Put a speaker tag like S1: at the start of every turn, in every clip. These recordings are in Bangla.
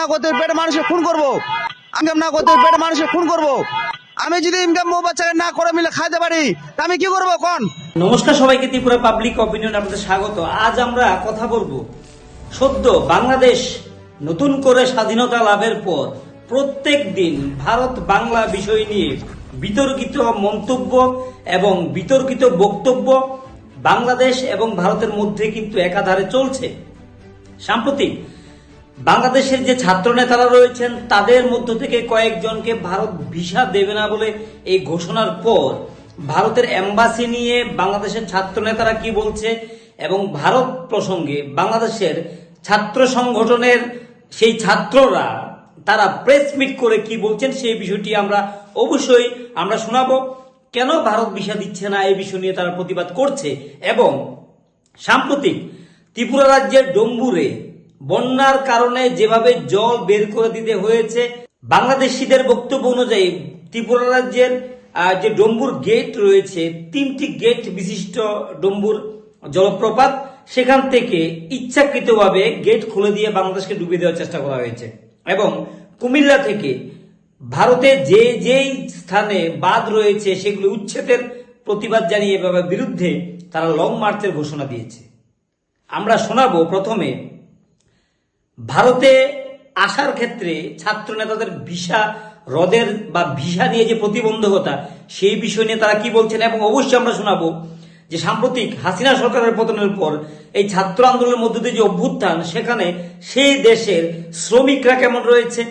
S1: না করতে পেটে মানুষকে খুন করব। ইনকাম না করতে পেটে মানুষকে খুন করব। আমি যদি ইনকাম বউ বাচ্চাকে না করে মিলে খাইতে পারি, তা আমি কি করব কোন
S2: নমস্কার সবাইকে, ত্রিপুরা পাবলিক অপিনিয়ন আপনাদের স্বাগত। আজ আমরা কথা বলব সদ্য বাংলাদেশ নতুন করে স্বাধীনতা লাভের পর প্রত্যেক দিন ভারত বাংলা বিষয় নিয়ে বিতর্কিত মন্তব্য এবং বিতর্কিত বক্তব্য বাংলাদেশ এবং ভারতের মধ্যে কিন্তু একাধারে চলছে। সাম্প্রতিক বাংলাদেশের যে ছাত্র নেতারা রয়েছেন, তাদের মধ্য থেকে কয়েকজনকে ভারত ভিসা দেবে না বলে এই ঘোষণার পর ভারতের এম্বাসি নিয়ে বাংলাদেশের ছাত্র নেতারা কি বলছে এবং ভারত প্রসঙ্গে বাংলাদেশের ছাত্র সংগঠনের সেই ছাত্ররা, তারা প্রেস মিট করে কি বলছেন সেই বিষয়টি আমরা অবশ্যই আমরা শোনাবো। কেন ভারত ভিসা দিচ্ছে না এই বিষয় নিয়ে তারা প্রতিবাদ করছে এবং সাম্প্রতিক ত্রিপুরা রাজ্যের ডম্বুরে বন্যার কারণে যেভাবে জল বের করে দিতে হয়েছে, বাংলাদেশিদের বক্তব্য অনুযায়ী ত্রিপুরা রাজ্যের যে ডম্বুর গেট রয়েছে, তিনটি গেট বিশিষ্ট ডম্বুর জলপ্রপাত, সেখান থেকে ইচ্ছাকৃতভাবে গেট খুলে দিয়ে বাংলাদেশকে ডুবিয়ে দেওয়ার চেষ্টা করা হয়েছে। এবং কুমিল্লা থেকে ভারতে যে যেই স্থানে বাদ রয়েছে, সেগুলো উচ্ছেদের প্রতিবাদ জানিয়ে বিরুদ্ধে তারা লং মার্চের ঘোষণা দিয়েছে। আমরা শোনাবো প্রথমে ভারতে আসার ক্ষেত্রে ছাত্র নেতাদের ভিসা হ্রদের বা ভিসা নিয়ে যে প্রতিবন্ধকতা, সেই বিষয় নিয়ে তারা কি বলছেন? এবং অবশ্যই আমরা শোনাবো যে সাম্প্রতিক হাসিনা সরকারের পতনের পর এই ছাত্র আন্দোলনের মধ্য দিয়ে যে অভ্যুত্থান, সেখানে সেই দেশের শ্রমিকরা কেমন রয়েছে?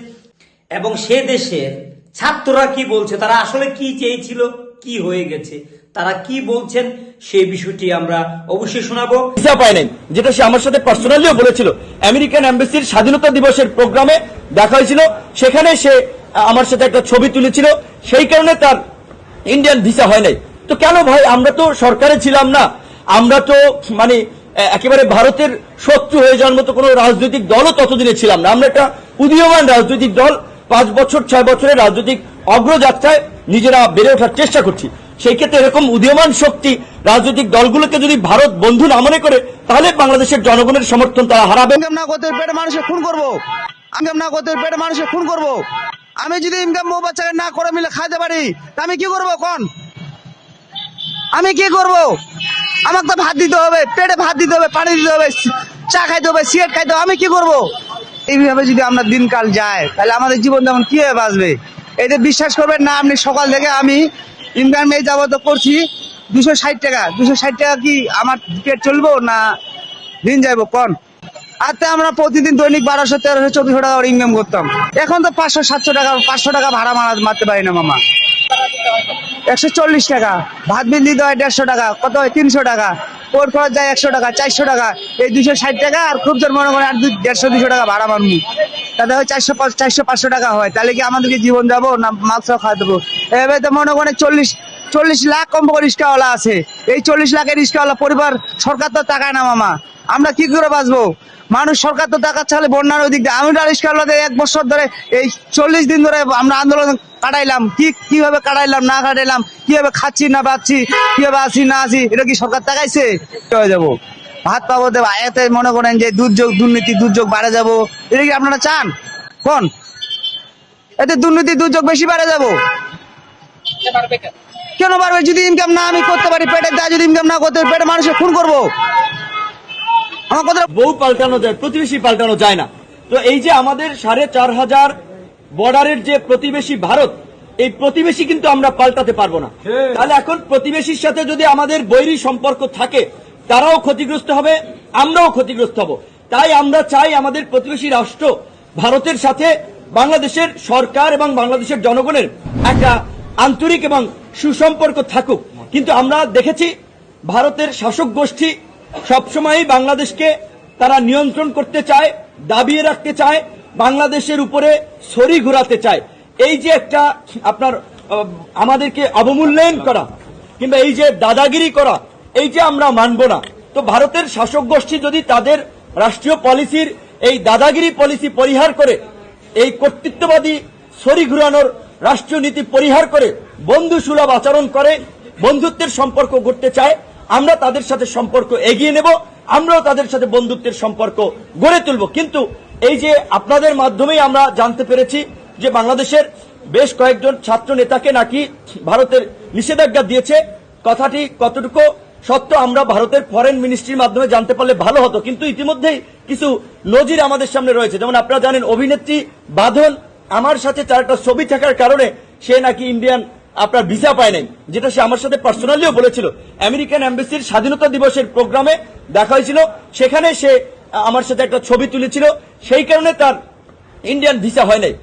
S2: এবং সে দেশের ছাত্ররা কি বলছে? তারা আসলে কি চেয়েছিল? কি হয়ে গেছে, তারা কি বলছেন, সেই বিষয়টি আমরা অবশ্যই শোনাবো।
S3: ভিসা পায় নাই, যেটা সে আমার সাথে পার্সোনালিও বলেছিল। আমেরিকান এম্বাসির স্বাধীনতা দিবসের প্রোগ্রামে দেখা হয়েছিল, সেখানে সে আমার সাথে একটা ছবি তুলেছিল, সেই কারণে তার ইন্ডিয়ান ভিসা হয় নাই। তো কেন ভাই, আমরা তো সরকারে ছিলাম না, আমরা তো মানে একেবারে ভারতের শত্রু হয়ে যাওয়ার মতো কোনো রাজনৈতিক দলও ততদিনে ছিলাম না। আমরা একটা উদীয়মান রাজনৈতিক দল, পাঁচ বছর, ছয় বছরের রাজনৈতিক অগ্রযাত্রায় নিজেরা বেড়ে ওঠার চেষ্টা করছি। সেই ক্ষেত্রে এরকম উদীয়মান শক্তি রাজনৈতিক দলগুলোকে যদি ভারত বন্ধু না মনে করে, তাহলে বাংলাদেশের জনগণের সমর্থন তারা হারাবে।
S1: না করতে পেটে মানুষকে খুন করব। ইনকাম না করতে পেটে মানুষকে খুন করব। আমি যদি ইনকাম বউ বাচ্চাকে না করে মিলে খাইতে পারি আমি কি করব কোন আমি কি করব? আমাকে তো ভাত দিতে হবে, পেটে ভাত দিতে হবে, পানি দিতে হবে, চা খাইতে হবে, সিগারেট খাইতে হবে, আমি কি করব? এইভাবে যদি আমরা দিনকাল যায় তাহলে আমাদের জীবন যেমন কীভাবে বাঁচবে? যে বিশ্বাস করবেন না, আপনি সকাল থেকে আমি ইনকাম এই যাবত করছি, দুশো ষাট টাকা। দুশো ষাট টাকা কি আমার পেট চলবো না দিন যাইবো? কোন? আর তো আমরা প্রতিদিন দৈনিক বারোশো, তেরোশো, চব্বিশশো টাকা ইনকাম করতাম। এখন তো পাঁচশো, সাতশো টাকা, পাঁচশো টাকা ভাড়া মারা মারতে পারি না মামা। একশো চল্লিশ টাকা, ভাত বিল দিতে হয় দেড়শো টাকা, কত হয়? তিনশো টাকা ওর খরচ যায় একশো টাকা, চারশো টাকা। এই দুশো ষাট টাকা আর খুব জোর মনে করে আর দেড়শো, দুশো টাকা ভাড়া মারমু। তাতে চারশো চারশো পাঁচশো টাকা হয়। তাহলে কি আমাদেরকে জীবন যাব না মাংস খাওয়া দেবো? এবার তো মনে করে চল্লিশ চল্লিশ লাখ কম রিক্সাওয়ালা আছে। এই চল্লিশ লাখের রিক্সাওয়ালা পরিবার, সরকার তো টাকা না মামা। আমরা কি করে বাঁচবো? মানুষ সরকার তো টাকা চালে বন্যার ওই দিক দিয়ে আমি রিক্সাওয়ালাতে এক বছর ধরে এই চল্লিশ দিন ধরে আমরা আন্দোলন কাটাইলাম। কি কীভাবে কাটাইলাম, না কাটাইলাম, কীভাবে খাচ্ছি না পাচ্ছি, কীভাবে আসি, না আসি, এটা কি সরকার টাকাইছে হয়ে যাব। ভাত পাবো দেবো এতে মনে করেন যে দুর্যোগ দুর্নীতি দুর্যোগ বাড়ে যাব। এটা কি আপনারা চান? কোন? এতে দুর্নীতি দুর্যোগ বেশি বাড়ে যাব। কেন পারবে যদি ইনকাম না আমি করতে পারি পেটের দায় যদি ইনকাম না করতে পারি, পেটে মানুষকে খুন করব। আমার কথাটা
S3: বউ পাল্টানো যায় প্রতিবেশী পাল্টানো যায় না। তো এই যে আমাদের সাড়ে চার হাজার বর্ডারের যে প্রতিবেশী ভারত এই প্রতিবেশী কিন্তু আমরা পাল্টাতে পারব না। তাহলে এখন প্রতিবেশীর সাথে যদি আমাদের বৈরী সম্পর্ক থাকে তারাও ক্ষতিগ্রস্ত হবে, আমরাও ক্ষতিগ্রস্ত হব। তাই আমরা চাই আমাদের প্রতিবেশী রাষ্ট্র ভারতের সাথে বাংলাদেশের সরকার এবং বাংলাদেশের জনগণের একটা আন্তরিক এবং সুসম্পর্ক থাকুক। কিন্তু আমরা দেখেছি ভারতের শাসক গোষ্ঠী সবসময়ই বাংলাদেশকে তারা নিয়ন্ত্রণ করতে চায়, দাবিয়ে রাখতে চায়, বাংলাদেশের উপরে ছড়ি ঘোরাতে চায়। এই যে একটা আপনার আমাদেরকে অবমূল্যায়ন করা কিংবা এই যে দাদাগিরি করা এই যে আমরা মানব না, তো ভারতের শাসক গোষ্ঠী যদি তাদের রাষ্ট্রীয় পলিসির এই দাদাগিরি পলিসি পরিহার করে, এই কর্তৃত্ববাদী ছড়ি ঘুরানোর রাষ্ট্রীয় নীতি পরিহার করে, বন্ধু সুলভ আচরণ করে, বন্ধুত্বের সম্পর্ক গড়তে চায়, আমরা তাদের সাথে সম্পর্ক এগিয়ে নেব, আমরাও তাদের সাথে বন্ধুত্বের সম্পর্ক গড়ে তুলব। কিন্তু এই যে আপনাদের মাধ্যমেই আমরা জানতে পেরেছি যে বাংলাদেশের বেশ কয়েকজন ছাত্র নেতাকে নাকি ভারতের নিষেধাজ্ঞা দিয়েছে, কথাটি কতটুকু সত্য, আমরা ভারতের ফরেন মিনিস্ট্রির মাধ্যমে জানতে পারলে ভালো হতো, কিন্তু ইতিমধ্যেই কিছু নজির আমাদের সামনে রয়েছে। যেমন আপনারা জানেন, অভিনেত্রী বাঁধন আমার সাথে চারটা ছবি থাকার কারণে সে নাকি ইন্ডিয়ান আপনার ভিসা পায় নাই, যেটা সে আমার সাথে পার্সোনালিও বলেছিল। আমেরিকান এম্বাসির স্বাধীনতা দিবসের প্রোগ্রামে দেখা হয়েছিল। সেখানে সে আমার সাথে একটা ছবি তুলেছিল। সেই কারণে তার ইন্ডিয়ান ভিসা হয় নাই।